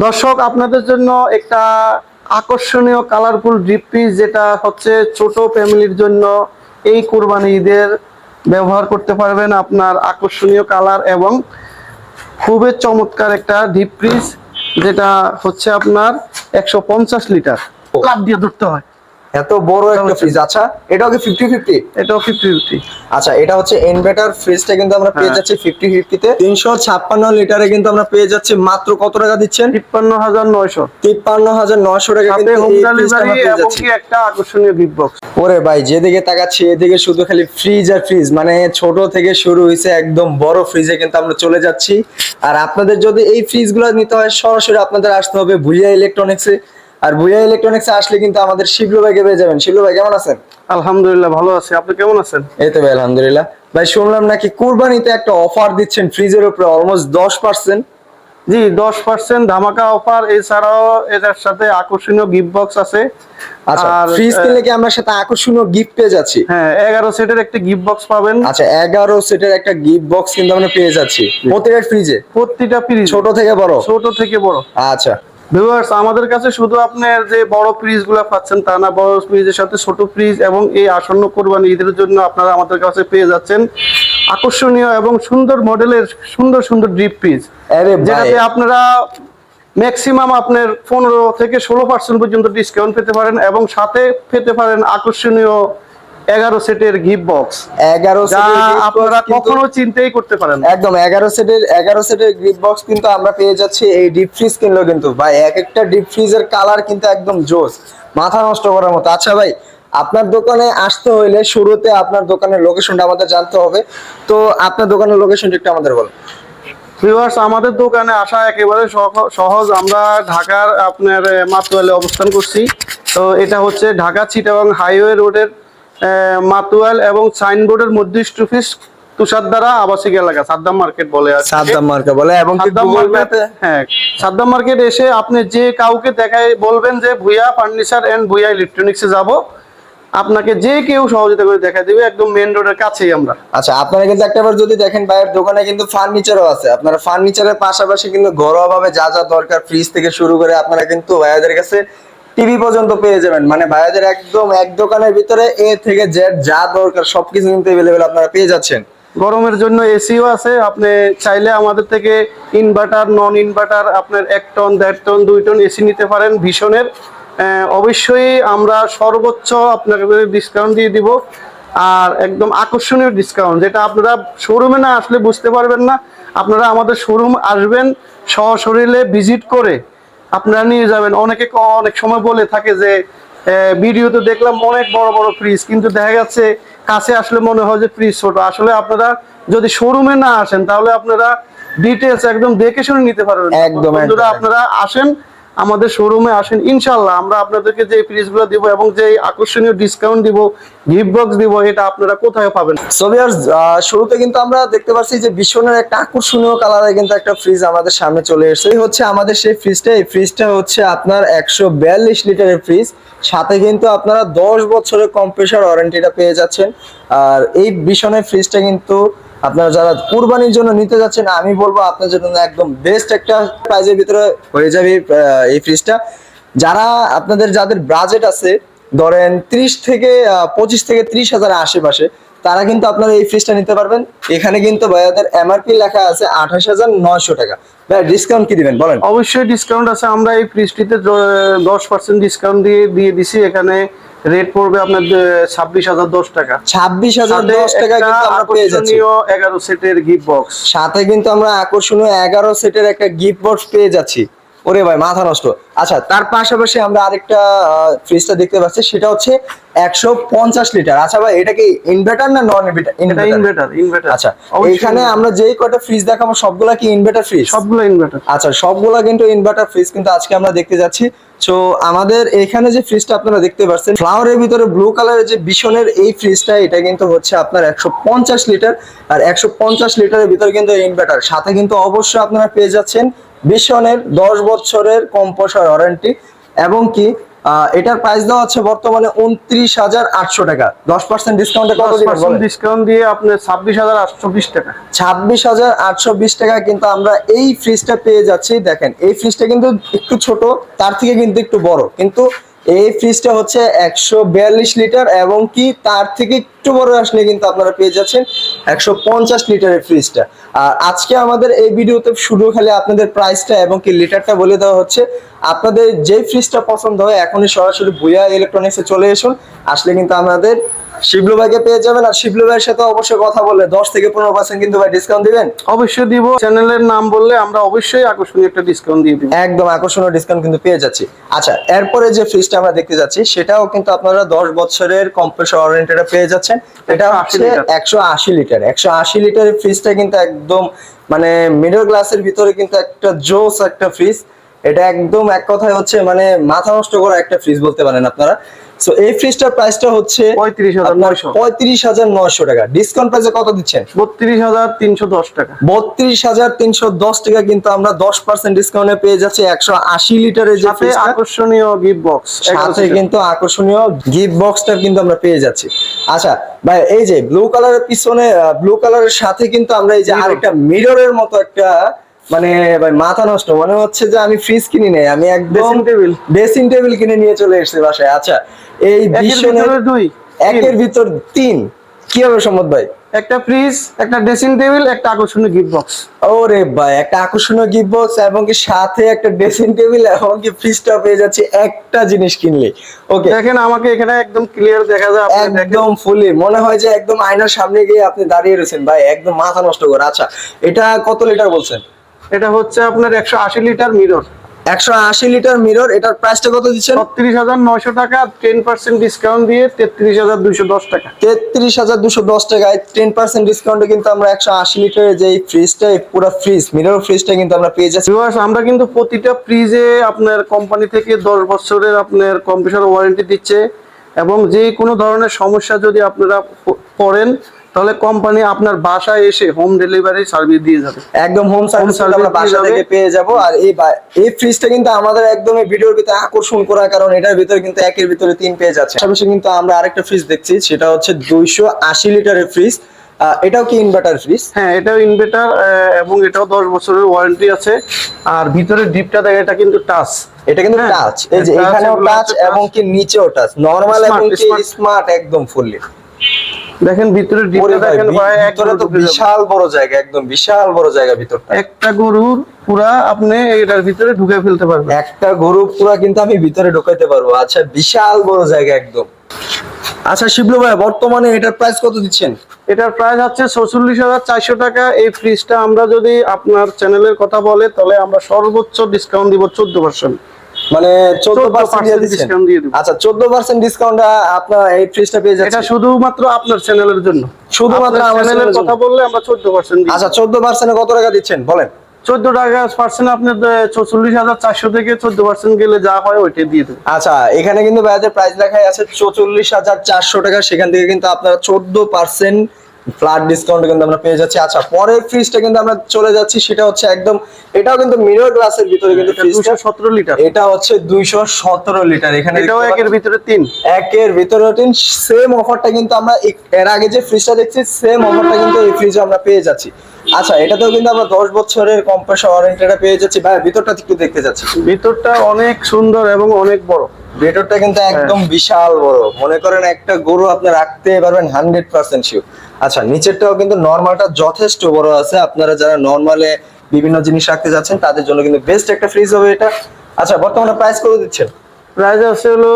দর্শক, আপনাদের জন্য একটা আকর্ষণীয় কালারফুল ড্রিপ পিস যেটা হচ্ছে ছোট ফ্যামিলির জন্য এই কুরবানি ঈদের ব্যবহার করতে পারবেন আপনার আকর্ষণীয় কালার এবং খুবই চমৎকার একটা ডিপ ফ্রিজ যেটা হচ্ছে আপনার একশো পঞ্চাশ লিটার। লাভ দিয়ে ধরতে হয়। এত বড় একটা ফ্রিজ আচ্ছা এটাও কি ফিফটি ফিফটি এটাও ফিফটি ফিফটি আচ্ছা এটা হচ্ছে ইনভার্টার ফ্রিজটা কিন্তু আমরা পেয়ে হ্যাঁ। যাচ্ছি ফিফটি ফিফটিতে তিনশো ছাপ্পান্ন লিটারে কিন্তু আমরা পেয়ে যাচ্ছি মাত্র কত টাকা দিচ্ছেন? তিপ্পান্ন হাজার নয়শো। তিপ্পান্ন হাজার নশো টাকা কিন্তু হোম ডেলিভারি পেয়ে এবং যাচ্ছি। কি একটা আকর্ষণীয় গিফট বক্স ওরে ভাই যেদিকে তাকাচ্ছি এদিকে শুধু খালি ফ্রিজ আর ফ্রিজ মানে ছোট থেকে শুরু হয়েছে একদম বড় ফ্রিজে কিন্তু আমরা চলে যাচ্ছি। আর আপনাদের যদি এই ফ্রিজগুলো নিতে হয় সরাসরি আপনাদের আসতে হবে ভুইয়া ইলেকট্রনিক্সে আর ভুইয়া ইলেকট্রনিক্সে আসলে কিন্তু আমাদের শিবলু ভাইকে পেয়ে যাবেন। শিবলু ভাই কেমন আছেন? আলহামদুলিল্লাহ ভালো আছি। আপনি কেমন আছেন? এই তো ভাই আলহামদুলিল্লাহ। ভাই শুনলাম নাকি কুরবানিতে একটা অফার দিচ্ছেন ফ্রিজের উপরে অলমোস্ট দশ পার্সেন্ট জি দশ পার্সেন্ট ধামাকা অফার এছাড়াও এটার সাথে আকর্ষণীয় গিফট বক্স আছে। আচ্ছা আর, ফ্রিজ কিনলে কি আমরা সাথে আকর্ষণীয় গিফট পেয়ে যাচ্ছি? হ্যাঁ এগারো সেটের একটা গিফট বক্স পাবেন। আচ্ছা এগারো সেটের একটা গিফট বক্স কিন্তু আমরা পেয়ে যাচ্ছি। প্রতিটা ফ্রিজে প্রতিটা ফ্রিজ ছোট থেকে বড়? ছোট থেকে বড়। আচ্ছা। ভিউয়ার্স আমাদের কাছে শুধু আপনার যে বড় ফ্রিজগুলা পাচ্ছেন তা না বড় ফ্রিজের সাথে ছোট ফ্রিজ এবং এই আসন্ন কোরবানি ঈদের জন্য আপনারা আমাদের কাছে পেয়ে যাচ্ছেন আকর্ষণীয় এবং সুন্দর মডেলের সুন্দর সুন্দর ডিপ ফ্রিজ যেটাতে আপনারা ম্যাক্সিমাম আপনার পনেরো থেকে ষোলো পার্সেন্ট পর্যন্ত ডিসকাউন্ট পেতে পারেন এবং সাথে পেতে পারেন আকর্ষণীয় এগারো সেটের গিফট বক্স এগারো আপনারা কখনো চিন্তাই করতে পারেন একদম এগারো সেটের এগারো সেটের গিফট বক্স কিন্তু আমরা পেয়ে যাচ্ছি এই ডিপ ফ্রিজ কিনলো কিন্তু। ভাই এক একটা ডিপ ফ্রিজের কালার কিন্তু একদম জোস মাথা নষ্ট করার মতো। আচ্ছা ভাই আপনার দোকানে আসতে হইলে শুরুতে আপনার দোকানের লোকেশনটা আমাদের জানতে হবে। তো আপনার দোকানের লোকেশনটা একটু আমাদের বলুন। ভিউয়ার্স আমাদের দোকানে আসা একেবারে সহ- সহজ। আমরা ঢাকার আপনার মাতুয়ালে অবস্থান করছি। তো এটা হচ্ছে ঢাকা চিটাগাং হাইওয়ে রোডের মাতুয়াল এবং সাইনবোর্ডের মধ্যে স্টুফিস তুষারদ্বারা আবাসিক এলাকা সাদ্দাম মার্কেট বলে আছে। সাদ্দাম মার্কা বলে এবং সাদ্দাম মার্কেট হ্যাঁ সাদ্দাম মার্কেট এসে আপনি যে কাউকে দেখায় বলবেন যে ভুইয়া ফার্নিচার এন্ড ভুইয়া ইলেকট্রনিক্সে যাব। আপনাকে যে কেউ সহযোগিতা করে দেখা দিবে একদম মেন রোডের কাছেই আমরা। আচ্ছা আপনারা কিন্তু একটাবার যদি দেখেন ভাইয়ের দোকানে কিন্তু ফার্নিচারও আছে। আপনারা ফার্নিচারের পাশাপাশি কিন্তু ঘরোয়া ভাবে যা যা দরকার ফ্রিজ থেকে শুরু করে আপনারা কিন্তু ভাইয়াদের কাছে টিভি পর্যন্ত পেয়ে যাবেন। মানে ভাইয়াদের একদম এক দোকানের ভিতরে এ থেকে জেড যা দরকার সবকিছু কিন্তু এভেলেবেল আপনারা পেয়ে যাচ্ছেন। গরমের জন্য এসিও আছে, আপনি চাইলে আমাদের থেকে ইনভার্টার নন ইনভার্টার আপনার এক টন দেড় টন দুই টন এসি নিতে পারেন ভীষণের। অবশ্যই আমরা সর্বোচ্চ আপনাকে ডিসকাউন্ট দিয়ে দিব। আর একদম আকর্ষণীয় ডিসকাউন্ট যেটা আপনারা শোরুমে না আসলে বুঝতে পারবেন না। আপনারা আমাদের শোরুম আসবেন, সশরীরে ভিজিট করে আপনারা নিয়ে যাবেন। অনেকে অনেক সময় বলে থাকে যে ভিডিওতে দেখলাম অনেক বড় বড় ফ্রিজ কিন্তু দেখা যাচ্ছে কাছে আসলে মনে হয় যে ফ্রিজ ছোট। আসলে আপনারা যদি শোরুমে না আসেন তাহলে আপনারা ডিটেলস একদম দেখে শুনে নিতে পারবেন। একদম। আপনারা আসেন আমাদের শোরুমে আসেন ইনশাল্লাহ আমরা আপনাদেরকে যে ফ্রিজগুলো দিব এবং যে আকর্ষণীয় ডিসকাউন্ট দিব গিফট বক্স দিব, এটা আপনারা কোথায় পাবেন? সো ভিউয়ার্স শুরুতে কিন্তু আমরা দেখতে পাচ্ছি যে বিশ্বনের একটা আকর্ষণীয় কালারে কিন্তু একটা ফ্রিজ আমাদের সামনে চলে এসেছে। এই হচ্ছে আমাদের সেই ফ্রিজটা এই ফ্রিজটা হচ্ছে আপনার একশো বিয়াল্লিশ লিটারের ফ্রিজ সাথে কিন্তু আপনারা দশ বছরের কম্প্রেসার ওয়ারেন্টিটা পেয়ে যাচ্ছেন। আর এই বিশনের ফ্রিজটা কিন্তু আপনারা যারা কুরবানির জন্য নিতে যাচ্ছেন আমি বলব আপনার জন্য একদম বেস্ট একটা প্রাইজের ভিতরে হয়ে যাবে এই, ফ্রিজটা যারা আপনাদের যাদের বাজেট আছে ধরেন ত্রিশ থেকে পঁচিশ থেকে ত্রিশ হাজার আশেপাশে তারা কিন্তু আপনারা এই ফ্রিজটা নিতে পারবেন। এখানে কিন্তু ভাইয়াদের এমআরপি লেখা আছে আঠাশ হাজার নয়শো টাকা। ভাই ডিসকাউন্ট কি দিবেন বলেন? অবশ্যই ডিসকাউন্ট আছে। আমরা এই ফ্রিজটিতে দশ পার্সেন্ট ডিসকাউন্ট দিয়ে দিয়ে দিছি। এখানে রেট পড়বে আপনার ছাব্বিশ হাজার দশ টাকা। ছাব্বিশ হাজার দশ টাকা কিন্তু আমরা পেয়ে যাচ্ছি। এগারো সেটের গিফট বক্স সাথে কিন্তু আমরা আকর্ষণীয় এগারো সেটের একটা গিফট বক্স পেয়ে যাচ্ছি। ওরে ভাই মাথা নষ্ট। আচ্ছা তার পাশাপাশি আমরা আরেকটা ফ্রিজটা দেখতে পাচ্ছি সেটা হচ্ছে একশো পঞ্চাশ লিটার আচ্ছা ভাই এটা কি ইনভার্টার না নন ইনভার্টার ইনভার্টার ইনভার্টার আচ্ছা এখানে আমরা যেই কয়টা ফ্রিজ দেখাবো সবগুলা কি ইনভার্টার ফ্রিজ সবগুলো ইনভার্টার আচ্ছা সবগুলা কিন্তু ইনভার্টার ফ্রিজ কিন্তু আজকে আমরা দেখতে যাচ্ছি। তো আমাদের এখানে যে ফ্রিজটা আপনারা দেখতে পাচ্ছেন ফ্লাওয়ারের ভিতরে ব্লু কালারের যে বিশনের এই ফ্রিজটা এটা কিন্তু হচ্ছে আপনার একশো পঞ্চাশ লিটার আর একশো পঞ্চাশ লিটারের ভিতরে কিন্তু ইনভার্টার সাথে কিন্তু অবশ্যই আপনারা পেয়ে যাচ্ছেন বিশনের দশ বছরের কম্পোসার ওয়ারেন্টি এবং কি এটার প্রাইস দেওয়া হচ্ছে বর্তমানে উনত্রিশ হাজার আটশো টাকা। দশ পার্সেন্ট ডিসকাউন্টে কত ডিসকাউন্ট দিয়ে আপনার ছাব্বিশ হাজার আটশো বিশ টাকা। ছাব্বিশ হাজার আটশো বিশ টাকা কিন্তু আমরা এই ফ্রিজটা পেয়ে যাচ্ছি। দেখেন এই ফ্রিজটা কিন্তু একটু ছোট তার থেকে কিন্তু একটু বড়। কিন্তু এই ফ্রিজটা হচ্ছে একশো বিয়াল্লিশ লিটার এবং কি তার থেকে একটু বড় আসলে কিন্তু আপনারা পেয়ে যাচ্ছেন একশো পঞ্চাশ লিটারের ফ্রিজটা আর আজকে আমাদের এই ভিডিওতে শুরু খালি আপনাদের প্রাইসটা এবং কি লিটারটা বলে দেওয়া হচ্ছে। আপনাদের যেই ফ্রিজটা পছন্দ হয়, এখনই সরাসরি ভুয়া ইলেকট্রনিক্সে চলে আসুন আসলে কিন্তু আমাদের শিবলু ভাইকে পেয়ে যাবেন আর শিবলু ভাইয়ের সাথে অবশ্যই কথা বলে দশ থেকে পনেরো পার্সেন্ট কিন্তু ভাই ডিসকাউন্ট দিবেন। অবশ্যই দিব। চ্যানেলের নাম বললে আমরা অবশ্যই আকর্ষণীয় একটা ডিসকাউন্ট দিয়ে দিব। একদম আকর্ষণীয় ডিসকাউন্ট কিন্তু পেয়ে যাচ্ছি। আচ্ছা এরপরে যে ফ্রিজটা আমরা দেখতে যাচ্ছি সেটাও কিন্তু আপনারা দশ বছরের কম্প্রেসর ওয়ারেন্টিটা পেয়ে যাচ্ছেন। এটা 180 হচ্ছে একশো আশি লিটার। একশো আশি লিটারের ফ্রিজটা কিন্তু একদম মানে মিডল ক্লাসের ভিতরে কিন্তু একটা জোস একটা ফ্রিজ এটা একদম এক কথায় হচ্ছে মানে মাথা নষ্ট করা একটা ফ্রিজ বলতে পারেন আপনারা। সো এই ফ্রিজটার প্রাইসটা হচ্ছে পঁয়ত্রিশ হাজার নয়শো। পঁয়ত্রিশ হাজার নয়শো টাকা। ডিসকাউন্ট প্রাইসে কত দিচ্ছেন? বত্রিশ হাজার তিনশো দশ টাকা। বত্রিশ হাজার তিনশো দশ টাকা কিন্তু আমরা দশ পার্সেন্ট ডিসকাউন্টে পেয়ে যাচ্ছি একশো আশি লিটারের সাথে আকর্ষণীয় গিফট বক্স সাথে কিন্তু আকর্ষণীয় গিফট বক্সটা কিন্তু আমরা পেয়ে যাচ্ছি। আচ্ছা ভাই এই যে ব্লু কালারের পিছনে ব্লু কালারের সাথে কিন্তু আমরা এই যে. আরেকটা মিররের মতো একটা মানে ভাই মাথা নষ্ট। মনে হচ্ছে যে আমি ফ্রিজ কিনি নাই। আমি একদম table. ড্রেসিং টেবিল কিনে নিয়ে চলে এসেছি বাসায়। আচ্ছা এই দুই একের ভিতর তিন। কি হবে সম্মত ভাই? একটা ফ্রিজ একটা ড্রেসিং টেবিল একটা আকর্ষণীয় গিফট বক্স ওরে ভাই একটা আকর্ষণীয় গিফট বক্স এবং কি সাথে একটা ড্রেসিং টেবিল এবং কি ফ্রিজটা পেয়ে যাচ্ছে একটা জিনিস কিনলে। ওকে দেখেন আমাকে এখানে একদম ক্লিয়ার দেখা যায় আপনি একদম ফুলি মনে হয় যে একদম আয়নার সামনে গিয়ে আপনি দাঁড়িয়ে রয়েছেন। ভাই একদম মাথা নষ্ট করে। আচ্ছা এটা কত লিটার বলছেন? এটা হচ্ছে আপনার একশো আশি লিটার মিরর। একশো আশি লিটার মিরর এটার প্রাইসটা কত দিচ্ছেন? ছত্রিশ হাজার নয়শো টাকা টেন পার্সেন্ট ডিসকাউন্ট দিয়ে তেত্রিশ হাজার দুইশো দশ টাকা। তেত্রিশ হাজার দুশো দশ টাকায় টেন পার্সেন্ট ডিসকাউন্টে কিন্তু আমরা একশো আশি লিটারের যে ফ্রিজটা পুরো ফ্রিজ মিরর ফ্রিজটা কিন্তু আমরা পেয়ে যাচ্ছি। আমরা কিন্তু প্রতিটা ফ্রিজে আপনার কোম্পানি থেকে দশ বছরের আপনার কম্পিউটার ওয়ারেন্টি দিচ্ছে এবং যে কোনো ধরনের সমস্যা যদি আপনারা পড়েন তাহলে কোম্পানি আপনার বাসায় এসে হোম ডেলিভারি সার্ভিস দিয়ে যাবে। একদম হোম সার্ভিস আমরা বাসা থেকে পেয়ে যাব। আর এই এই ফ্রিজটা কিন্তু আমাদের একদম এই ভিডিওর ভিতরে আকর্ষণ করার কারণ এটার ভিতরে কিন্তু একের ভিতরে তিন পেয়ে যাচ্ছে। পাশাপাশি কিন্তু আমরা আরেকটা ফ্রিজ দেখছি সেটা হচ্ছে দুইশো আশি লিটারের ফ্রিজ এটাও কি ইনভার্টার ফ্রিজ হ্যাঁ এটাও ইনভার্টার এবং এটাও দশ বছরের ওয়ারেন্টি আছে। আর ভিতরে ডিপটা দেখে এটা কিন্তু টাচ এটা কিন্তু হ্যাঁ, টাচ এই যে এখানেও টাচ এবং কি নিচেও টাচ নরমাল এবং কি স্মার্ট একদম ফুললি দেখেন ভিতরে দেখেন ভিতরে তো। বিশাল বড় জায়গা একদম বিশাল বড় জায়গা ভিতরটা। একটা গরুর পুরা আপনি এটার ভিতরে ঢুকে ফেলতে পারবেন। একটা গরু পুরা কিন্তু আমি ভিতরে ঢোকাইতে পারব। আচ্ছা বিশাল বড় জায়গা একদম। আচ্ছা শিবলু ভাই বর্তমানে এটার প্রাইস কত দিচ্ছেন? এটার প্রাইস হচ্ছে ছচল্লিশ হাজার চারশো টাকা। এই ফ্রিজটা আমরা যদি আপনার চ্যানেলের কথা বলে তাহলে আমরা সর্বোচ্চ ডিসকাউন্ট দিব চোদ্দ পার্সেন্ট মানে 14% পার্সেন্ট discount দিয়ে দিবো। আচ্ছা চোদ্দ পার্সেন্ট ডিসকাউন্ট আপনার এই ফ্রিজটা পেয়ে এটা শুধুমাত্র আপনার চ্যানেলের জন্য। শুধুমাত্র আমার চ্যানেলের কথা বললে আমরা চোদ্দ পার্সেন্ট আচ্ছা চোদ্দ পার্সেন্টে কত টাকা দিচ্ছেন? বলেন। চোদ্দ টাকা পার্সেন্ট আপনার চৌচল্লিশ হাজার চারশো থেকে চোদ্দ পার্সেন্ট গেলে যা হয় ওইটাই দিয়ে দেবো। আচ্ছা এখানে কিন্তু ভাইয়াদের প্রাইস লেখাই আছে চৌচল্লিশ হাজার চারশো টাকা। সেখান থেকে কিন্তু আপনারা চোদ্দ পার্সেন্ট ফ্ল্যাট ডিসকাউন্ট কিন্তু আমরা পেয়ে যাচ্ছি। আচ্ছা পরের ফ্রিজটা কিন্তু আমরা চলে যাচ্ছি সেটা হচ্ছে একদম এটাও কিন্তু মিরর গ্লাসের ভিতরে কিন্তু ফ্রিজটা দুশো সতেরো লিটার এটা হচ্ছে দুইশো সতেরো লিটার এখানে এটাও একের ভিতরে তিন। একের ভিতরে তিন। সেম অফারটা কিন্তু আমরা এর আগে যে ফ্রিজটা দেখছি সেম অফারটা কিন্তু এই ফ্রিজে আমরা পেয়ে যাচ্ছি। আচ্ছা এটাতেও কিন্তু আমরা দশ বছরের কম্প্রেসর ওয়ারেন্টিটা পেয়ে যাচ্ছি। ভাই ভিতরটা একটু দেখতে যাচ্ছি। ভিতরটা অনেক সুন্দর এবং অনেক বড়। ভেতরটা কিন্তু একদম বিশাল বড়। মনে করেন একটা গরু আপনি রাখতে পারবেন হান্ড্রেড পার্সেন্ট শিওর আচ্ছা নিচেরটাও কিন্তু নর্মালটা যথেষ্ট বড় আছে। আপনারা যারা নর্মালে বিভিন্ন জিনিস রাখতে যাচ্ছেন তাদের জন্য কিন্তু বেস্ট একটা ফ্রিজ হবে এটা। আচ্ছা বর্তমানে প্রাইস করে দিচ্ছেন? প্রাইস আছে হলো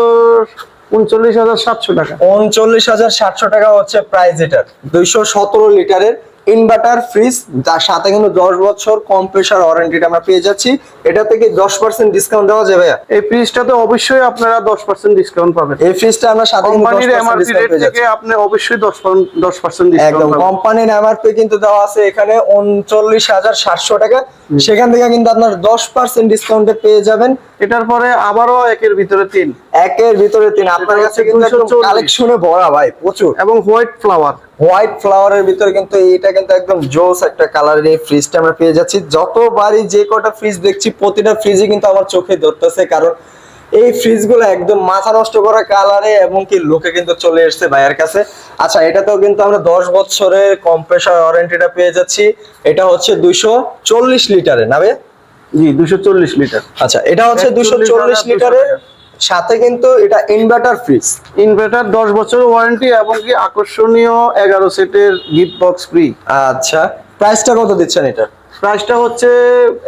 উনচল্লিশ হাজার সাতশো টাকা। উনচল্লিশ হাজার সাতশো টাকা হচ্ছে প্রাইস এটার। দুইশো সতেরো লিটারের ইনভার্টার ফ্রিজ তার সাথে কিন্তু দশ বছর কম্প্রেসার ওয়ারেন্টিটা আমরা পেয়ে যাচ্ছি। এটা থেকে দশ পার্সেন্ট ডিসকাউন্ট দেওয়া যাবে। এই ফ্রিজটাতে অবশ্যই আপনারা দশ পার্সেন্ট ডিসকাউন্ট পাবেন। এই ফ্রিজটা আমরা সাথে কোম্পানির এমআরপি রেট থেকে আপনি অবশ্যই দশ দশ পার্সেন্ট একদম কোম্পানির এমআরপি কিন্তু দেওয়া আছে এখানে উনচল্লিশ হাজার সাতশো টাকা। সেখান থেকে কিন্তু আপনার দশ পার্সেন্ট ডিসকাউন্টে পেয়ে যাবেন। এটার পরে আবারও একের ভিতরে তিন। একের ভিতরে তিন। আপনার কাছে কিন্তু একদম 240 কালেকশনে ভরা ভাই প্রচুর। এবং হোয়াইট ফ্লাওয়ার। হোয়াইট ফ্লাওয়ারের ভিতরে কিন্তু এটা কিন্তু একদম জোস একটা কালারের এই ফ্রিজটা আমরা পেয়ে যাচ্ছি। যতবারই যে কটা ফ্রিজ দেখছি প্রতিটা ফ্রিজে কিন্তু আমার চোখে ধরতেছে। কারণ এই ফ্রিজগুলো একদম মাথা নষ্ট করা কালারে এবং কি লোকে কিন্তু চলে এসেছে ভাইয়ের কাছে। আচ্ছা এটাতেও কিন্তু আমরা দশ বছরের কম্প্রেসার ওয়ারেন্টিটা পেয়ে যাচ্ছি। এটা হচ্ছে দুইশো চল্লিশ লিটারে না ভাই জি দুশো চল্লিশ লিটার। আচ্ছা এটা হচ্ছে 140 দুশো চল্লিশ টাকা, লিটারের সাথে কিন্তু এটা ইনভার্টার ফ্রিজ ইনভার্টার দশ বছর ওয়ারেন্টি এবং কি আকর্ষণীয় এগারো সেটের গিফট বক্স ফ্রি আচ্ছা প্রাইসটা কত দিচ্ছেন এটা? প্রাইসটা হচ্ছে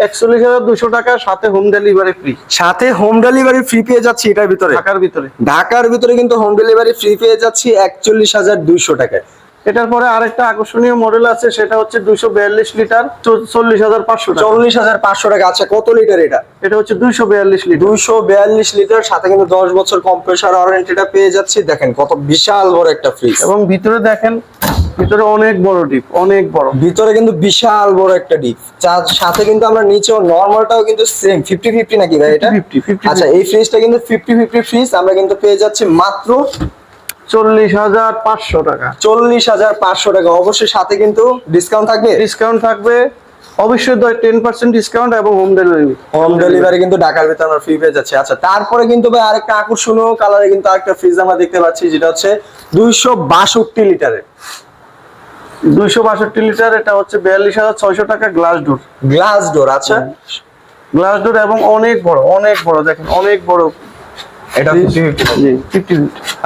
একচল্লিশ হাজার দুশো টাকা সাথে হোম ডেলিভারি ফ্রি সাথে হোম ডেলিভারি ফ্রি পেয়ে যাচ্ছি এটার ভিতরে? ঢাকার ভিতরে। ঢাকার ভিতরে কিন্তু হোম ডেলিভারি ফ্রি পেয়ে যাচ্ছি একচল্লিশ হাজার দুইশো টাকায়। এটার পরে আরেকটা আকর্ষণীয় মডেল আছে সেটা হচ্ছে দুইশো বিয়াল্লিশ লিটার চল্লিশ হাজার পাঁচশো চল্লিশ হাজার পাঁচশো টাকা আচ্ছা কত লিটার এটা? এটা হচ্ছে দুইশো বিয়াল্লিশ লিটার। দুইশো বিয়াল্লিশ লিটার সাথে কিন্তু দশ বছর কম্প্রেসার ওয়ারেন্টিটা পেয়ে যাচ্ছি। দেখেন কত বিশাল বড় একটা ফ্রিজ এবং ভিতরে দেখেন ভিতরে অনেক বড় ডিপ অনেক বড়। ভিতরে কিন্তু বিশাল বড় একটা ডিপ যার সাথে কিন্তু আমরা নিচেও নর্মালটাও কিন্তু সেম ফিফটি ফিফটি নাকি ভাই এটা? 50, 50, আচ্ছা এই ফ্রিজটা কিন্তু ফিফটি ফিফটি ফ্রিজ আমরা কিন্তু পেয়ে যাচ্ছি মাত্র চল্লিশ হাজার পাঁচশো টাকা। চল্লিশ হাজার পাঁচশো টাকা। অবশ্যই সাথে কিন্তু ডিসকাউন্ট থাকবে? ডিসকাউন্ট থাকবে। অবশ্যই টেন পার্সেন্ট ডিসকাউন্ট এবং হোম ডেলিভারি হোম ডেলিভারি কিন্তু ঢাকার ভিতরে আমরা ফ্রি পেয়ে যাচ্ছি। আচ্ছা তারপরে কিন্তু ভাই আরেকটা আকর্ষণীয় কালারে কিন্তু আরেকটা ফ্রিজ আমরা দেখতে পাচ্ছি যেটা হচ্ছে দুইশো বাষট্টি লিটারের। দুইশো বাষট্টি লিটার এটা হচ্ছে বিয়াল্লিশ হাজার ছয়শো টাকা গ্লাস ডোর গ্লাস ডোর আচ্ছা। গ্লাস ডোর এবং অনেক বড় অনেক বড় দেখেন অনেক বড় এটা ফিফটি ফিফটি জি ফিফটি ফিফটি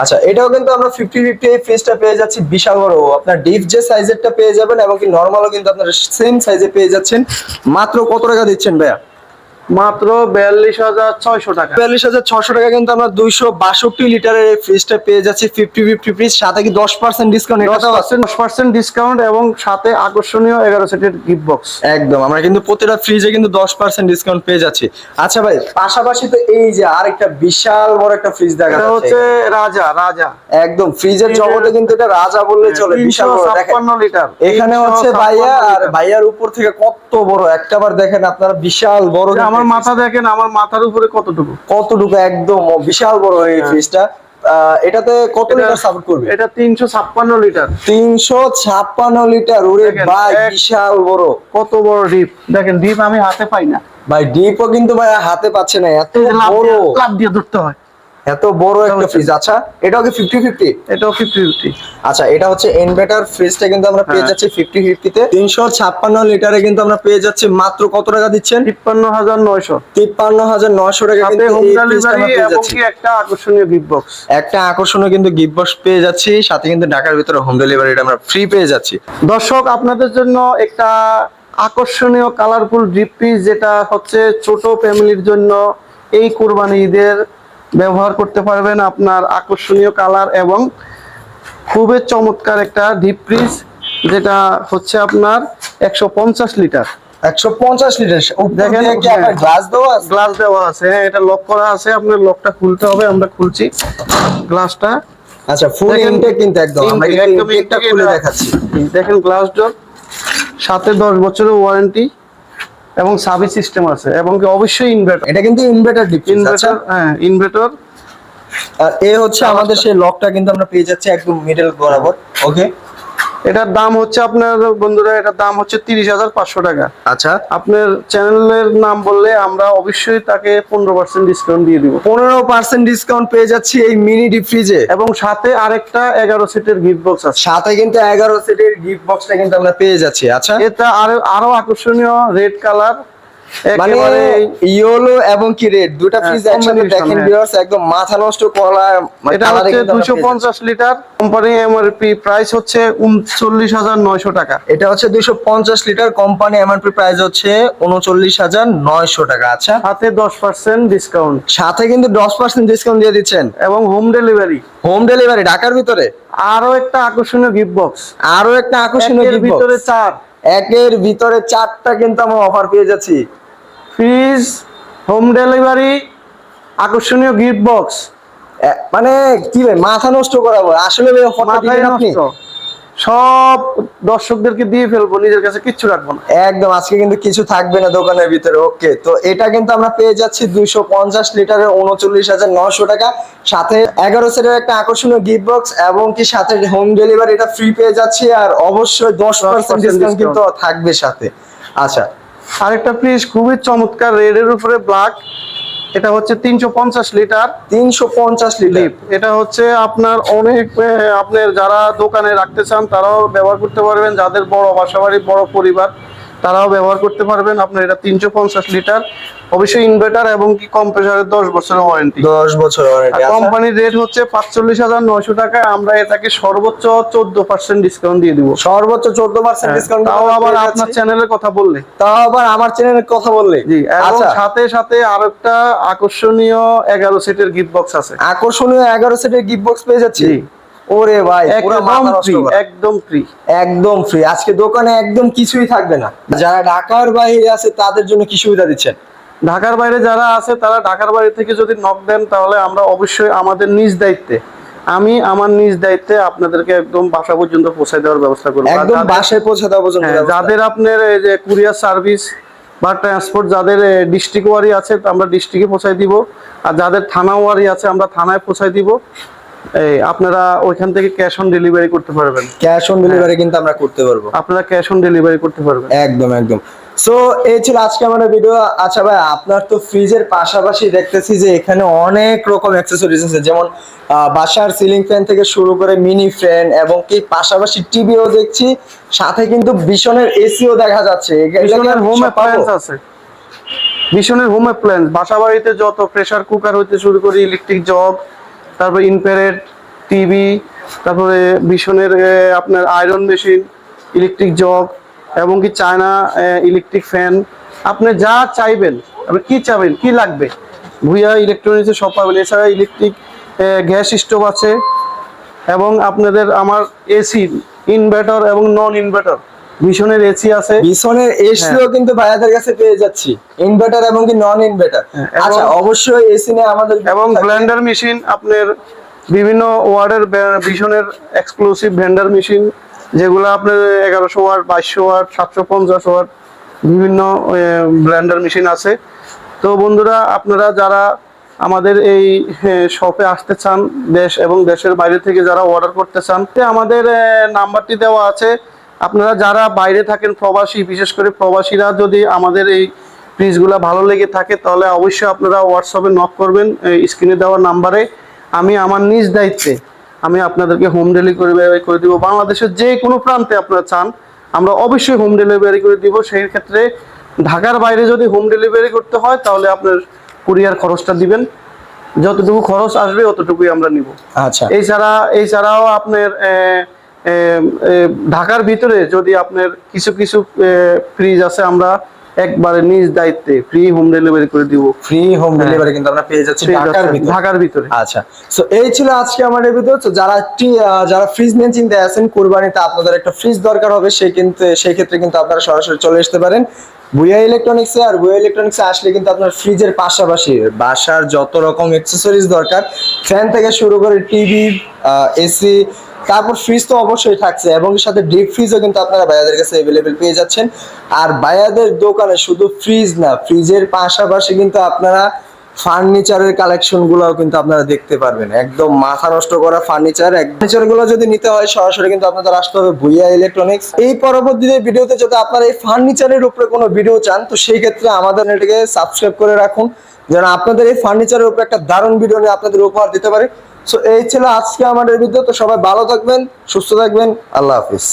আচ্ছা এটাও কিন্তু আমরা ফিফটি ফিফটি এই ফেসটা পেয়ে যাচ্ছি বিশাল বড় আপনার ডিপ যে সাইজেরটা পেয়ে যাবেন এবং কি নর্মালও কিন্তু আপনারা সেম সাইজে পেয়ে যাচ্ছেন। মাত্র কত টাকা দিচ্ছেন ভাইয়া? মাত্র বিয়াল্লিশ হাজার ছয়শো টাকা। বিয়াল্লিশ হাজার ছশো টাকা কিন্তু আমরা দুইশো বাষট্টি লিটারের এই ফ্রিজটা পেয়ে যাচ্ছি। ফিফটি ফিফটি ফ্রিজ সাথে কি দশ পার্সেন্ট ডিসকাউন্ট দশ পার্সেন্ট ডিসকাউন্ট এবং সাথে আকর্ষণীয় এগারো সেটের গিফট বক্স একদম আমরা কিন্তু প্রতিটা ফ্রিজে কিন্তু দশ পার্সেন্ট ডিসকাউন্ট পেয়ে যাচ্ছি। আচ্ছা ভাই পাশাপাশি তো এই যে আরেকটা বিশাল বড় একটা ফ্রিজ দেখা যাচ্ছে। হচ্ছে রাজা রাজা। একদম ফ্রিজের জগতে কিন্তু এটা রাজা বললে চলে বিশাল বড়। ছাপ্পান্ন লিটার। এখানে হচ্ছে ভাইয়া আর ভাইয়ার উপর থেকে কত বড়? একটাবার দেখেন আপনারা বিশাল বড় আমার মাথা দেখেন আমার মাথার উপরে কতটুকু? কতটুকু? একদম বিশাল বড় এই ফ্রিজটা এটাতে কত লিটার সাপোর্ট করবে? এটা তিনশো ছাপ্পান্ন লিটার তিনশো ছাপ্পান্ন লিটার ওরে ভাই বিশাল বড়। কত বড় ডিপ দেখেন ডিপ আমি হাতে পাই না। ভাই ডিপও কিন্তু ভাই হাতে পাচ্ছে না এত বড়। লাভ দিয়ে ধরতে হয়। এত বড় একটা ফ্রিজ আচ্ছা এটাও কি ফিফটি ফিফটি এটাও ফিফটি ফিফটি আচ্ছা এটা হচ্ছে ইনভার্টার ফ্রিজটা কিন্তু আমরা পেয়ে হ্যাঁ। যাচ্ছি ফিফটি ফিফটিতে তিনশো ছাপ্পান্ন লিটারে কিন্তু আমরা পেয়ে যাচ্ছি। মাত্র কত টাকা দিচ্ছেন? তিপ্পান্ন হাজার নয়শো। তিপ্পান্ন হাজার নয়শো টাকা কিন্তু হোম ডেলিভারি এবং কি একটা আকর্ষণীয় গিফট বক্স একটা আকর্ষণীয় কিন্তু গিফট বক্স পেয়ে যাচ্ছি। সাথে কিন্তু ঢাকার ভিতরে হোম ডেলিভারিটা আমরা ফ্রি পেয়ে যাচ্ছি। দর্শক আপনাদের জন্য একটা আকর্ষণীয় কালারফুল ড্রিপ পিস যেটা হচ্ছে ছোট ফ্যামিলির জন্য এই কুরবানি ঈদের ব্যবহার করতে পারবেন আপনার আকর্ষণীয় কালার এবং খুবই চমৎকার একটা ডিপ ফ্রিজ যেটা হচ্ছে আপনার একশো পঞ্চাশ লিটার একশো পঞ্চাশ লিটার দেখেন, দেখেন হ্যাঁ। গ্লাস দেওয়া গ্লাস দেওয়া আছে হ্যাঁ এটা লক করা আছে আপনার লকটা খুলতে হবে আমরা খুলছি গ্লাসটা আচ্ছা ফুল ইনটেক কিন্তু একদম আমরা intake, একদম ইনটেকটা খুলে দেখাচ্ছি। দেখেন গ্লাস ডোর সাথে দশ বছরের ওয়ারেন্টি এবং সাবি সিস্টেম আছে এবং কি অবশ্যই ইনভার্টার এটা কিন্তু ইনভার্টার ডিপ আচ্ছা। ইনভার্টার হ্যাঁ ইনভার্টার আর এ হচ্ছে আমাদের সেই লকটা কিন্তু আমরা পেয়ে যাচ্ছি একদম মিডল বরাবর ওকে এটার দাম হচ্ছে আপনার বন্ধুরা এটার দাম হচ্ছে তিরিশ হাজার পাঁচশো টাকা। আচ্ছা। আপনার চ্যানেলের নাম বললে আমরা অবশ্যই তাকে পনেরো পার্সেন্ট ডিসকাউন্ট দিয়ে দিব। পনেরো পার্সেন্ট ডিসকাউন্ট পেয়ে যাচ্ছি এই মিনি ডিপ ফ্রিজে এবং সাথে আরেকটা এগারো সিটের গিফট বক্স আছে। সাথে কিন্তু এগারো সিটের গিফট বক্সটা কিন্তু আমরা পেয়ে যাচ্ছি আচ্ছা। এটা আরও আরও আকর্ষণীয় রেড কালার মানে ইয়েলো এবং কি রেড দুটো হ্যাঁ, ফ্রিজ একসাথে দেখেন হ্যাঁ। ভিউয়ার্স একদম মাথা নষ্ট করা মানে এটা হচ্ছে কিন্তু আমরা দুশো পেয়ে যাচ্ছি। পঞ্চাশ লিটার কোম্পানি এমআরপি প্রাইস হচ্ছে উনচল্লিশ হাজার নয়শো টাকা। এটা হচ্ছে দুইশো পঞ্চাশ লিটার কোম্পানি এমআরপি প্রাইস হচ্ছে উনচল্লিশ হাজার নয়শো টাকা। আচ্ছা। সাথে দশ পার্সেন্ট ডিসকাউন্ট সাথে কিন্তু দশ পার্সেন্ট ডিসকাউন্ট দিয়ে দিচ্ছেন। এবং হোম ডেলিভারি হোম ডেলিভারি ঢাকার ভিতরে? আরও একটা আকর্ষণীয় গিফট বক্স আরও একটা আকর্ষণীয় gift ভিতরে চার। একের ভিতরে চারটা কিন্তু আমরা অফার পেয়ে যাচ্ছি। ফ্রিজ হোম ডেলিভারি আকর্ষণীয় গিফট বক্স মানে কি ভাই মাথা নষ্ট করাবো আসলে আপনি? সব দর্শকদেরকে দিয়ে ফেলব নিজের কাছে কিচ্ছু রাখব না। একদম আজকে কিন্তু কিছু থাকবে না দোকানের ভিতরে ওকে। তো এটা কিন্তু আমরা পেয়ে যাচ্ছি দুইশো পঞ্চাশ লিটারের উনচল্লিশ হাজার নশো টাকা। সাথে এগারো সেটের একটা আকর্ষণীয় গিফট বক্স এবং কি সাথে হোম ডেলিভারি এটা ফ্রি পেয়ে যাচ্ছি। আর অবশ্যই দশ পার্সেন্ট ডিসকাউন্ট কিন্তু থাকবে সাথে। আচ্ছা আরেকটা পিস খুবই চমৎকার রেড এর উপরে ব্ল্যাক এটা হচ্ছে তিনশো পঞ্চাশ লিটার তিনশো পঞ্চাশ লিটার এটা হচ্ছে আপনার অনেক আপনার যারা দোকানে রাখতে চান তারাও ব্যবহার করতে পারবেন। যাদের বড় বাসাবাড়ি বড় পরিবার তারাও ব্যবহার করতে পারবেন। আপনার এটা তিনশো পঞ্চাশ লিটার। অবশ্যই ইনভার্টার এবং কি কম্প্রেসারের দশ বছরের ওয়ারেন্টি দশ বছর ওয়ারেন্টি কোম্পানির রেট হচ্ছে পাঁচচল্লিশ হাজার নয়শো টাকা। আমরা এটাকে সর্বোচ্চ চোদ্দ পার্সেন্ট ডিসকাউন্ট দিয়ে দিব। সর্বোচ্চ চোদ্দ পার্সেন্ট ডিসকাউন্ট তাও আবার আপনার চ্যানেলের কথা বললে। তাও আবার আমার চ্যানেলের কথা বললে। জি এবং আচ্ছা। সাথে সাথে আরেকটা আকর্ষণীয় এগারো সেটের গিফট বক্স আছে। আকর্ষণীয় এগারো সেটের গিফট বক্স পেয়ে যাচ্ছি। ওরে ভাই একদম ফ্রি একদম ফ্রি একদম ফ্রি আজকে দোকানে একদম কিছুই থাকবে না। যারা ঢাকার বাইরে আছে তাদের জন্য কি সুবিধা দিচ্ছেন? ঢাকার বাইরে যারা আছে তারা ঢাকার বাইরে থেকে যদি নক দেন তাহলে আমরা অবশ্যই আমাদের নিজ দায়িত্বে আমি আমার নিজ দায়িত্বে আপনাদেরকে একদম বাসা পর্যন্ত পৌঁছে দেওয়ার ব্যবস্থা করব। একদম বাসায় পৌঁছে দেওয়া পর্যন্ত হ্যাঁ, যাদের আপনার এই যে কুরিয়ার সার্ভিস বা ট্রান্সপোর্ট যাদের ডিস্ট্রিক্ট ওয়ারি আছে আমরা ডিস্ট্রিক্টে পৌঁছাই দিব। আর যাদের থানা ওয়ারি আছে আমরা থানায় পৌঁছাই দিব। এই আপনারা ওইখান থেকে ক্যাশ অন ডেলিভারি করতে পারবেন। ক্যাশ অন ডেলিভারি কিন্তু আমরা করতে পারব। আপনারা ক্যাশ অন ডেলিভারি করতে পারবেন। একদম একদম। সো এই ছিল আজকে আমাদের ভিডিও আচ্ছা ভাই আপনার তো ফ্রিজের পাশাপাশি দেখতেছি যে এখানে অনেক রকম অ্যাক্সেসরিজ আছে। যেমন বাসার সিলিং ফ্যান থেকে শুরু করে মিনি ফ্যান এবং কি পাশাপাশি টিভিও দেখছি। সাথে কিন্তু বিশনের এসিও দেখা যাচ্ছে। আমি হোম অ্যাপ্লায়েন্স আছে। ভীষণের হোম অ্যাপ্লায়েন্স বাসা বাড়িতে যত প্রেসার কুকার হইতে শুরু করে ইলেকট্রিক জগ তারপর ইনফ্রারেড টিভি তারপরে ভীষণের আপনার আয়রন মেশিন ইলেকট্রিক জগ এবং কি চায়না ইলেকট্রিক ফ্যান আপনি যা চাইবেন, আপনি কি চাইবেন, কি লাগবে? ভুইয়া ইলেকট্রনিক্সে সব পাবেন। এছাড়া ইলেকট্রিক গ্যাস স্টোভ আছে এবং আপনাদের আমার এসি ইনভার্টার এবং নন ইনভার্টার ভীষণের এসি আছে। বিসনের এসিও হ্যাঁ। কিন্তু ভাইয়াদের কাছে পেয়ে যাচ্ছি। ইনভার্টার এবং কি নন ইনভার্টার হ্যাঁ, আচ্ছা অবশ্যই এসি নিয়ে আমাদের এবং ব্লেন্ডার মেশিন আপনার বিভিন্ন ওয়ার্ডের ভীষণের এক্সক্লুসিভ ব্লেন্ডার মেশিন যেগুলো আপনার এগারোশো ওয়াট বাইশশো ওয়াট সাতশো পঞ্চাশ ওয়াট বিভিন্ন ব্লেন্ডার মেশিন আছে। তো বন্ধুরা আপনারা যারা আমাদের এই শপে আসতে চান দেশ এবং দেশের বাইরে থেকে যারা অর্ডার করতে চান আমাদের নাম্বারটি দেওয়া আছে আপনারা যারা বাইরে থাকেন প্রবাসী বিশেষ করে প্রবাসীরা যদি আমাদের এই ফ্রিজগুলো ভালো লেগে থাকে তাহলে অবশ্যই আপনারা হোয়াটসঅ্যাপে নক করবেন স্ক্রিনে দেওয়ার নাম্বারে আমি আমার নিজ দায়িত্বে আমি আপনাদেরকে হোম ডেলিভারি করে দিব। বাংলাদেশের যে কোনো প্রান্তে আপনারা চান আমরা অবশ্যই হোম ডেলিভারি করে দিব। সেই ক্ষেত্রে ঢাকার বাইরে যদি হোম ডেলিভারি করতে হয় তাহলে আপনার কুরিয়ার খরচটা দিবেন। যতটুকু খরচ আসবে অতটুকুই আমরা নিব। আচ্ছা। এছাড়া এছাড়াও আপনার ঢাকার ভিতরে যদি আপনার কিছু কিছু ফ্রিজ আছে আমরা একবারে নিজ দায়িত্বে ফ্রি হোম ডেলিভারি করে দিব। ফ্রি হোম ডেলিভারি কিন্তু আমরা পেয়ে যাচ্ছি ঢাকার ভিতরে। ঢাকার ভিতরে। আচ্ছা। সো এই ছিল আজকে আমাদের ভিডিও তো যারা যারা ফ্রিজ নিয়ে চিন্তায় আছেন কুরবানিতে আপনাদের একটা ফ্রিজ দরকার হবে সেই কিন্তু সেই ক্ষেত্রে কিন্তু আপনারা সরাসরি চলে আসতে পারেন। বুয়া ইলেকট্রনিক্সে আর বুয়া ইলেকট্রনিক্সে আসলে কিন্তু আপনার ফ্রিজের পাশাপাশি বাসার যত রকম অ্যাক্সেসরিজ দরকার ফ্যান থেকে শুরু করে টিভি এসি তারপর ফ্রিজ তো অবশ্যই থাকছে এবং সাথে ডিপ ফ্রিজও কিন্তু আপনারা ভাইয়াদের কাছে অ্যাভেলেবেল পেয়ে যাচ্ছেন। আর ভাইয়াদের দোকানে শুধু ফ্রিজ না ফ্রিজের পাশাপাশি কিন্তু আপনারা ফার্নিচারের কালেকশন গুলোও কিন্তু আপনারা দেখতে পারবেন। একদম মাথা নষ্ট করা ফার্নিচার ফার্নিচারগুলো যদি নিতে হয়, সরাসরি কিন্তু আপনাদের আসতে হবে ভুইয়া ইলেকট্রনিক্স এই পরবর্তীতে ভিডিওতে যদি আপনারা এই ফার্নিচারের উপরে কোনো ভিডিও চান, তো সেই ক্ষেত্রে আমাদের এটাকে সাবস্ক্রাইব করে রাখুন। যেন আপনাদের এই ফার্নিচারের উপরে একটা দারুণ ভিডিও নিয়ে আপনাদের উপহার দিতে পারে। সো এই ছিল আজকে আমাদের ভিডিও তো সবাই ভালো থাকবেন সুস্থ থাকবেন আল্লাহ হাফিজ।